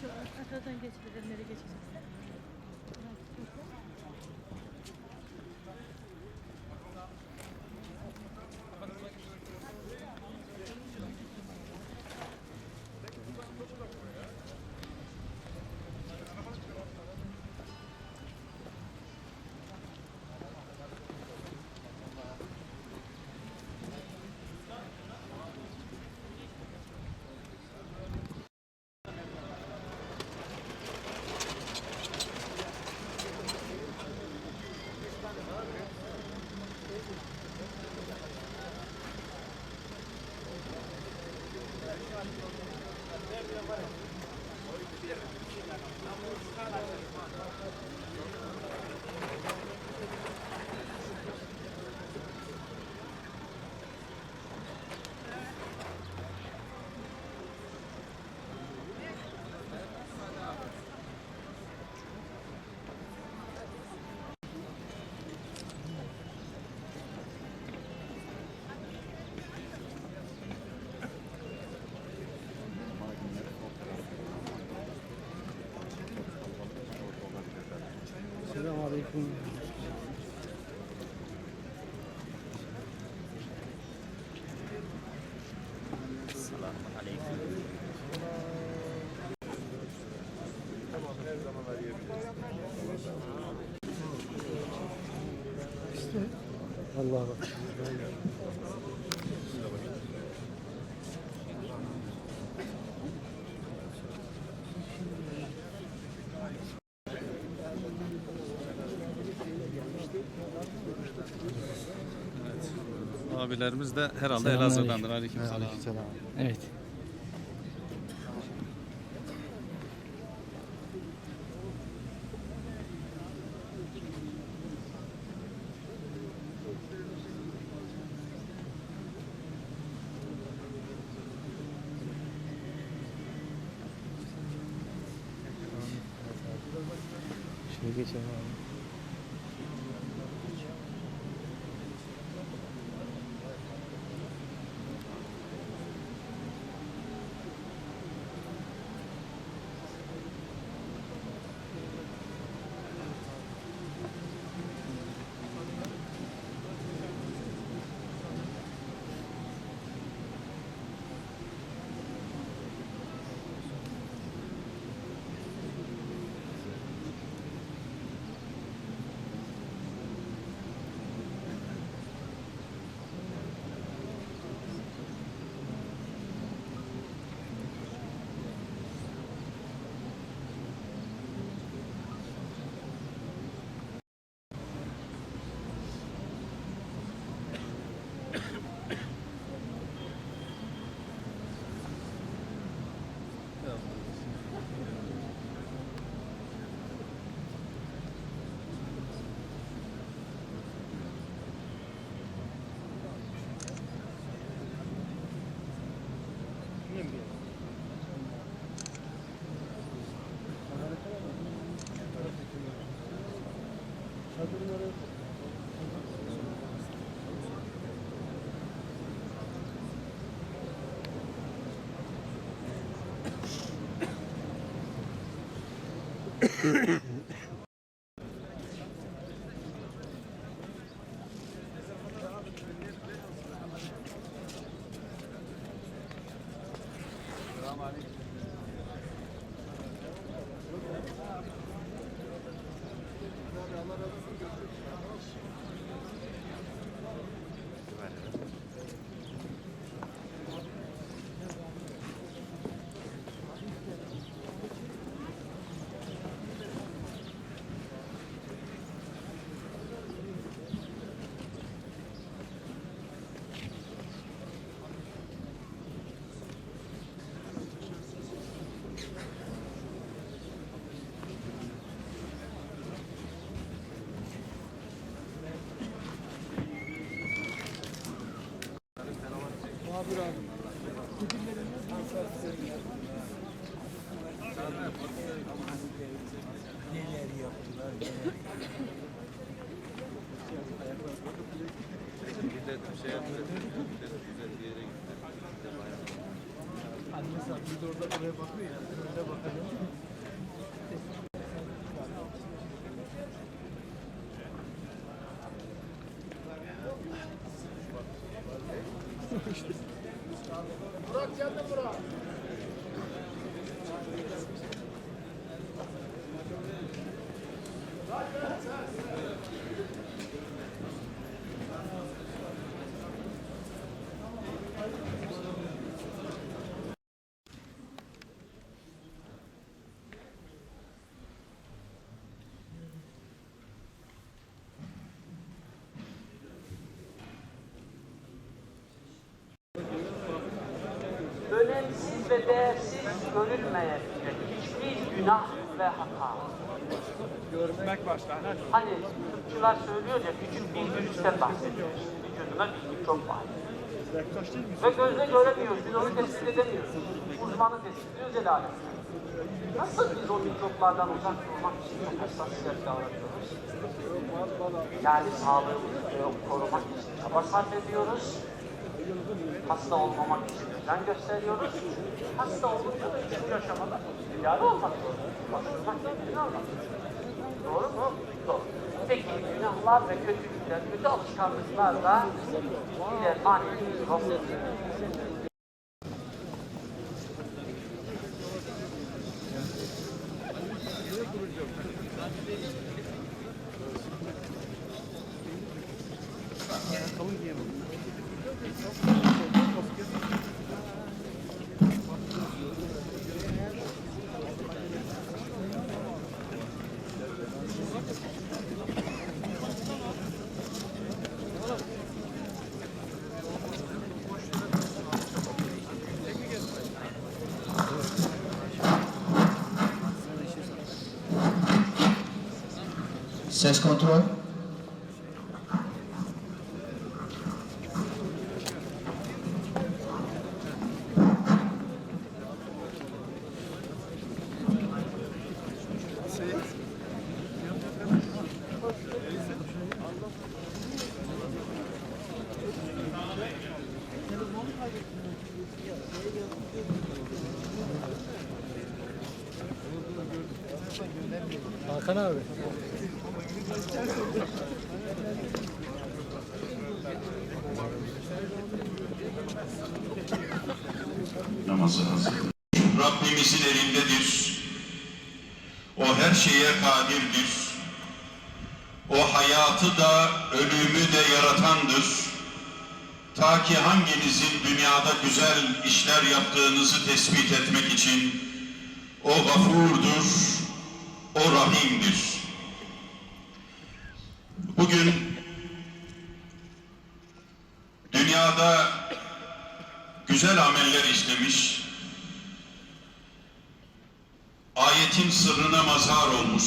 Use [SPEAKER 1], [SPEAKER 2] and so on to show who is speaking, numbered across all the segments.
[SPEAKER 1] Şu arkadan geçebilir, nereye geçeceğiz?
[SPEAKER 2] Selamünaleyküm. İşte Allah bak.
[SPEAKER 3] Abilerimiz de herhalde. Elazığ'dandır. Aleykümselam.
[SPEAKER 2] Aleykümselam. Evet. Şöyle geçelim abi. gidelim bir. Çadırları Mm-hmm. şey yaptı. Güzel bir yere gitti. Annesi abi bir de orada buraya bakıyor ya. Öyle bakıyor. işte.
[SPEAKER 4] önemsiz ve değersiz görülmeyecek hiçbir günah ve hata.
[SPEAKER 5] Görmek başka.
[SPEAKER 4] Hani tıpçılar söylüyor ya küçük bir virüsten bahsediyoruz. Vücuduna bir mikrop var. Ve gözle göremiyoruz, biz onu tespit edemiyoruz. Uzmanı tespit ediyor Zelalet. Nasıl biz o mikroplardan uzak durmak için çok hassasiyet davranıyoruz? Yani sağlığımızı korumak için çaba sarf ediyoruz. Hasta olmamak için özen gösteriyoruz. Hasta olunca da hiçbir aşamada ihtiyarı olmak zorundayız. İzin almak Doğru mu? Doğru. Peki günahlar ve kötülükler, kötü alışkanlıklar da birer manevi mikrop.
[SPEAKER 6] Ses kontrol.
[SPEAKER 2] Hakan abi.
[SPEAKER 7] Namazı hazır. Rabbimizin elindedir. O her şeye kadirdir. O hayatı da ölümü de yaratandır. Ta ki hanginizin dünyada güzel işler yaptığınızı tespit etmek için o gafurdur, o rahimdir. Bugün dünyada güzel ameller işlemiş, ayetin sırrına mazhar olmuş,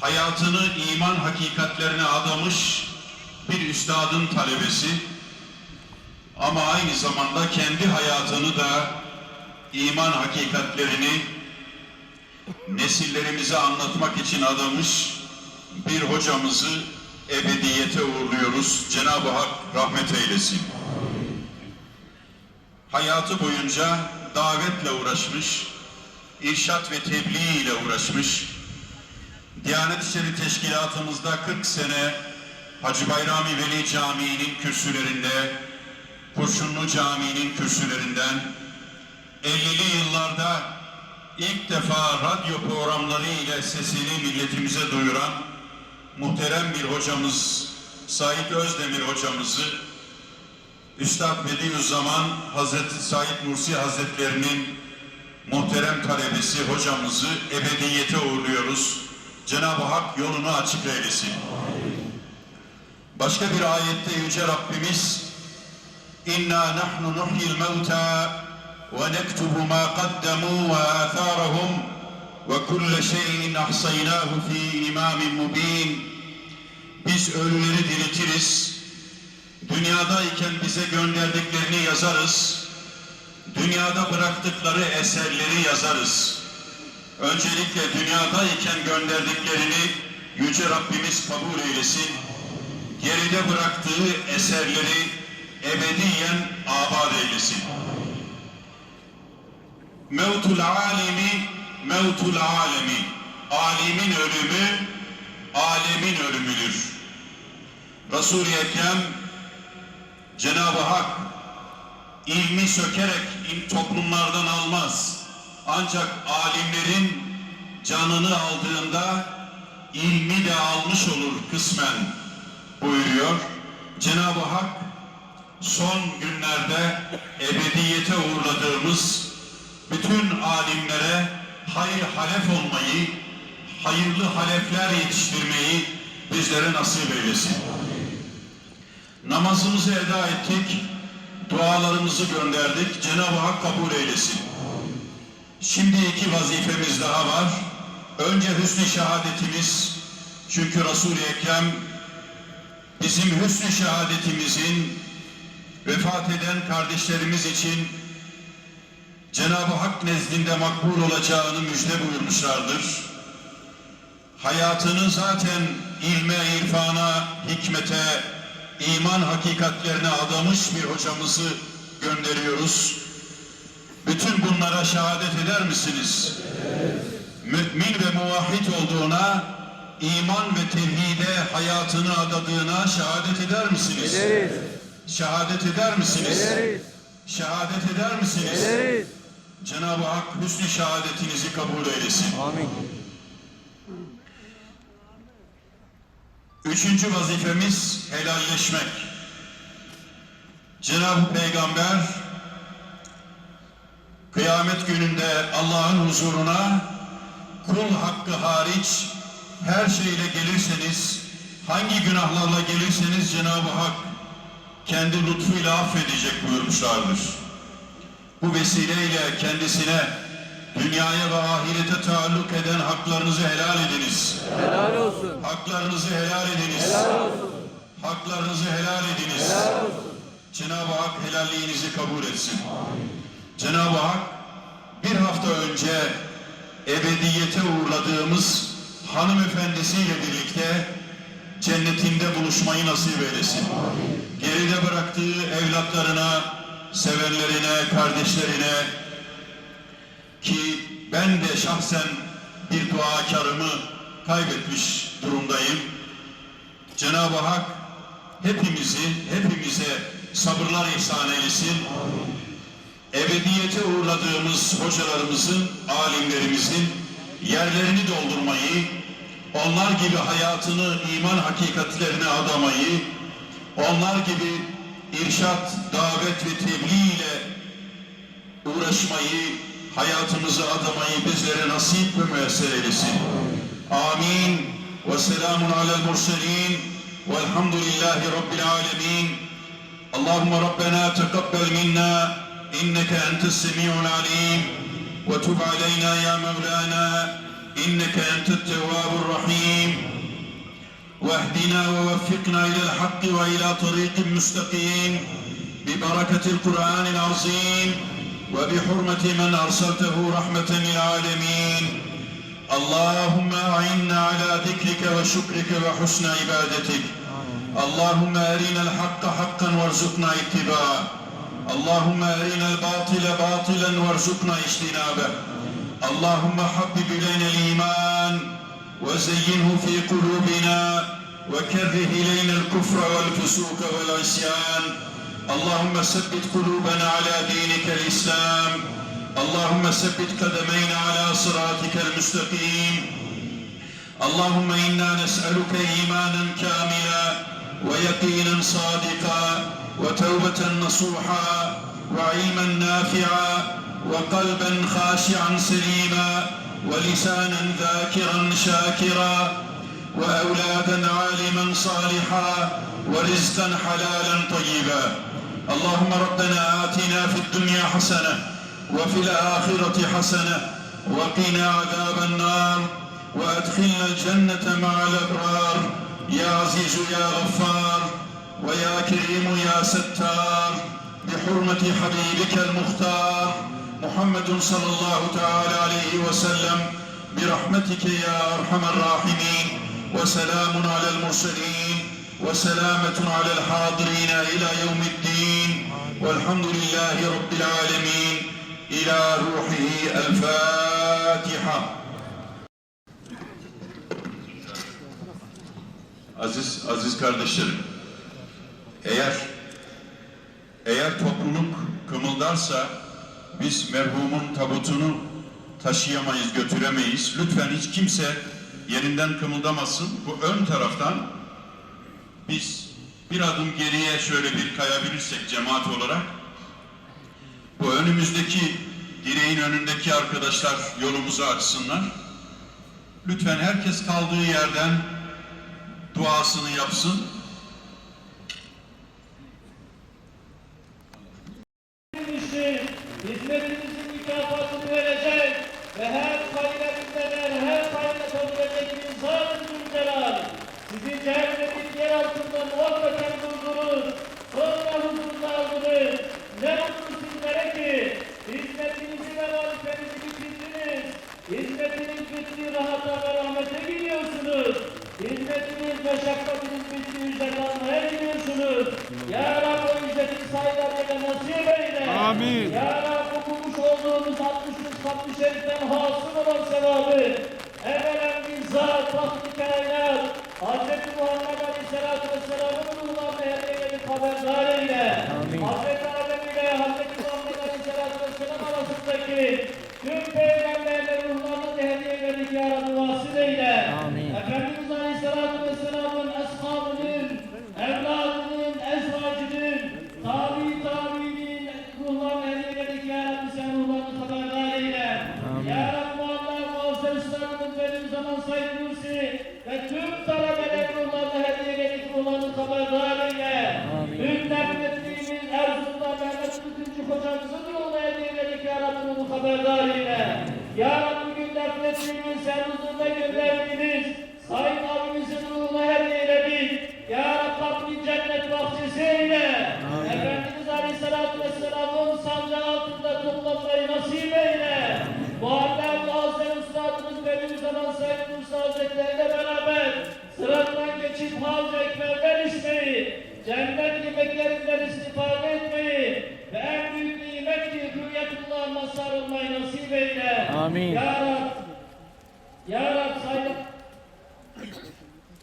[SPEAKER 7] hayatını iman hakikatlerine adamış bir üstadın talebesi ama aynı zamanda kendi hayatını da iman hakikatlerini nesillerimize anlatmak için adamış bir hocamızı ebediyete uğurluyoruz. Cenab-ı Hak rahmet eylesin. Hayatı boyunca davetle uğraşmış, irşat ve tebliğ ile uğraşmış. Diyanet İşleri Teşkilatımızda 40 sene Hacı Bayrami Veli Camii'nin kürsülerinde, Kurşunlu Camii'nin kürsülerinden, 50'li yıllarda ilk defa radyo programları ile sesini milletimize duyuran muhterem bir hocamız, Said Özdemir hocamızı, Üstad Bediüzzaman Hazreti Said Nursi Hazretlerinin muhterem talebesi hocamızı ebediyete uğurluyoruz. Cenab-ı Hak yolunu açık eylesin. Başka bir ayette Yüce Rabbimiz İnna nahnu nuhyil mevta qaddamu ve atharahum ve kulle şeyin ahsaynahu fi imamin mubin Biz ölüleri diriltiriz. Dünyadayken bize gönderdiklerini yazarız. Dünyada bıraktıkları eserleri yazarız. Öncelikle dünyadayken gönderdiklerini Yüce Rabbimiz kabul eylesin. Geride bıraktığı eserleri ebediyen abad eylesin. Mevtul alemi, mevtul alemi. Alimin ölümü, alemin ölümüdür. Resul-i Ekrem, Cenab-ı Hak ilmi sökerek toplumlardan almaz. Ancak alimlerin canını aldığında ilmi de almış olur kısmen buyuruyor. Cenab-ı Hak son günlerde ebediyete uğurladığımız bütün alimlere hayır halef olmayı, hayırlı halefler yetiştirmeyi bizlere nasip eylesin. Namazımızı eda ettik, dualarımızı gönderdik. Cenab-ı Hak kabul eylesin. Şimdi iki vazifemiz daha var. Önce hüsnü şehadetimiz. Çünkü Resul-i Ekrem bizim hüsnü şehadetimizin vefat eden kardeşlerimiz için Cenab-ı Hak nezdinde makbul olacağını müjde buyurmuşlardır. Hayatını zaten ilme, irfana, hikmete, iman hakikatlerine adamış bir hocamızı gönderiyoruz. Bütün bunlara şehadet eder misiniz? Mümin ve muvahhid olduğuna, iman ve tevhide hayatını adadığına şehadet eder misiniz?
[SPEAKER 2] Ederiz.
[SPEAKER 7] Şehadet eder misiniz?
[SPEAKER 2] Ederiz.
[SPEAKER 7] Şehadet eder misiniz?
[SPEAKER 2] Ederiz.
[SPEAKER 7] Cenab-ı Hak hüsnü şehadetinizi kabul eylesin.
[SPEAKER 2] Amin.
[SPEAKER 7] Üçüncü vazifemiz helalleşmek. Cenab-ı Peygamber kıyamet gününde Allah'ın huzuruna kul hakkı hariç her şeyle gelirseniz, hangi günahlarla gelirseniz Cenab-ı Hak kendi lütfuyla affedecek buyurmuşlardır. Bu vesileyle kendisine dünyaya ve ahirete taalluk eden haklarınızı helal ediniz.
[SPEAKER 2] Helal olsun.
[SPEAKER 7] Haklarınızı helal ediniz.
[SPEAKER 2] Helal olsun.
[SPEAKER 7] Haklarınızı helal ediniz.
[SPEAKER 2] Helal olsun.
[SPEAKER 7] Cenab-ı Hak helalliğinizi kabul etsin. Cenab-ı Hak bir hafta önce ebediyete uğurladığımız hanımefendisiyle birlikte cennetinde buluşmayı nasip eylesin. Geride bıraktığı evlatlarına, sevenlerine, kardeşlerine ki ben de şahsen bir duakarımı kaybetmiş durumdayım. Cenab-ı Hak hepimizi, hepimize sabırlar ihsan eylesin. Ebediyete uğurladığımız hocalarımızın, alimlerimizin yerlerini doldurmayı, onlar gibi hayatını iman hakikatlerine adamayı, onlar gibi irşat, davet ve tebliğ ile uğraşmayı, hayatımızı adamayı bizlere nasip ve müyesser eylesin. Amin. Ve selamun alel murselin. Velhamdülillahi Rabbil alemin. Allahümme Rabbena teqabbel minna. İnneke entes semi'ul alim. Ve tub aleyna ya Mevlana. İnneke entet tevvabur rahim. واهدنا ووفقنا إلى الحق وإلى طريق مستقيم. ببركة القرآن العظيم وبحرمة من أرسلته رحمة للعالمين. اللهم أعنا على ذكرك وشكرك وحسن عبادتك. اللهم أرنا الحق حقا وارزقنا اتباعه. اللهم أرنا الباطل باطلا وارزقنا اجتنابه. اللهم حبب إلينا الإيمان. وزينه في قلوبنا وكره إلينا الكفر والفسوق والعصيان. اللهم ثبت قلوبنا على دينك الإسلام. اللهم ثبت قدمينا على صراطك المستقيم. اللهم إنا نسألك إيمانا كاملا ويقينا صادقا وتوبة نصوحا وعلما نافعا وقلبا خاشعا سليما. ولسانا ذاكرا شاكرا وأولادا عالما صالحا ورزقا حلالا طيبا. اللهم ربنا آتنا في الدنيا حسنة وفي الآخرة حسنة وقنا عذاب النار وأدخلنا الجنة مع الأبرار. يا عزيز يا غفار ويا كريم يا ستار بحرمة حبيبك المختار. محمد صلى الله تعالى عليه وسلم برحمتك يا أرحم الراحمين وسلام على المرسلين وسلامة على الحاضرين إلى يوم الدين والحمد لله رب العالمين إلى روحه الفاتحة Aziz, aziz kardeşlerim, eğer eğer topluluk kımıldarsa biz merhumun tabutunu taşıyamayız, götüremeyiz. Lütfen hiç kimse yerinden kımıldamasın. Bu ön taraftan biz bir adım geriye şöyle bir kayabilirsek cemaat olarak bu önümüzdeki direğin önündeki arkadaşlar yolumuzu açsınlar. Lütfen herkes kaldığı yerden duasını yapsın.
[SPEAKER 8] Sahilerine nasip eyle
[SPEAKER 5] Amin.
[SPEAKER 8] Ya Rabbi okumuş olduğumuz 60 60 şeriften hasıl olan sevabı evvelen bizzat vakti kainat Hz. Muhammed Aleyhisselatü Vesselam'ın ruhlarına hediyeleri haberdar eyle Hz. Adem ile Hz. Muhammed Aleyhisselatü Vesselam arasındaki tüm peygamberlerin ruhlarına da hediyeleri ya Rabbi vasıl eyle Efendimiz Aleyhisselatü ettiğimiz sen huzuruna gönderdiğiniz Sayın abimizin ruhuna hediye. Ya Rabbi Rabbim cennet bahçesi eyle. Efendimiz Aleyhisselatü Vesselam'ın sancağı altında toplanmayı nasip eyle. Muhammed Muazzez Üstadımız Bediüzzaman Said Nursi Hazretleriyle beraber sırattan geçip Havz-ı Ekber'den içmeyi, cennet yemeklerinden istifade etmeyi ve en büyük nimet ki hürriyetullah'a mazhar olmayı nasip eyle.
[SPEAKER 2] Amin.
[SPEAKER 8] Ya Rab, Ya Rab sayın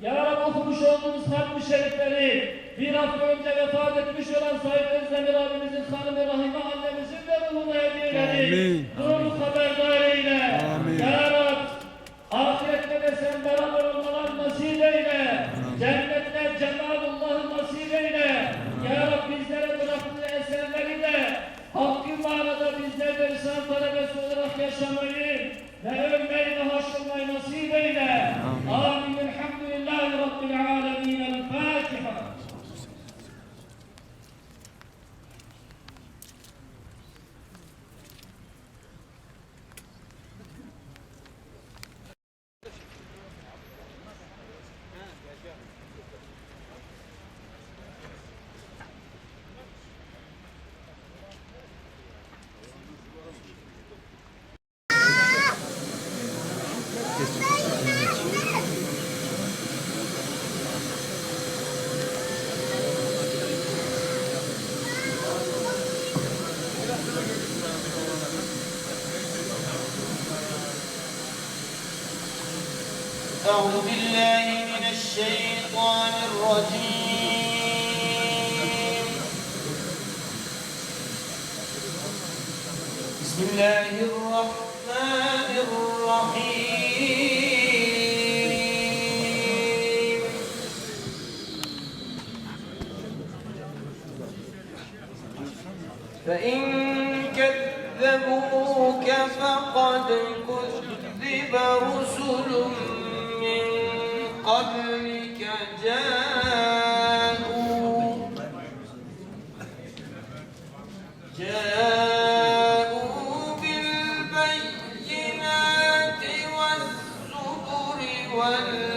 [SPEAKER 8] ya Rabbi okumuş olduğumuz hatmi şerifleri bir hafta önce vefat etmiş olan Said Özdemir abimizin hanımı Rahime annemizin de ruhuna hediyeleri. Durumu haberdar eyle. Ya Rab ahirette de sen beraber olmalar nasip eyle. Cennette cemalullahı nasip eyle. Ya Rab bizlere bıraktığı eserleri de hakkı manada bizler de İslam talebesi olarak yaşamayı ve ölmeyi ve haşrolmayı nasip eyle. Amin. Elhamdülillahi Rabbil
[SPEAKER 9] أعوذ بالله من الشيطان الرجيم. بسم الله الرحمن الرحيم. فإن كذبوك فقد كذب والزبر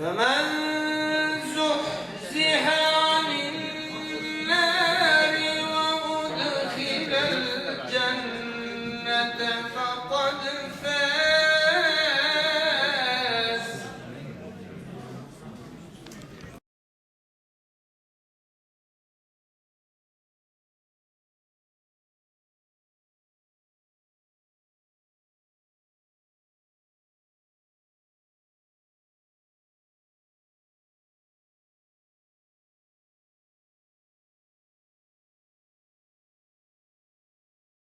[SPEAKER 9] فمن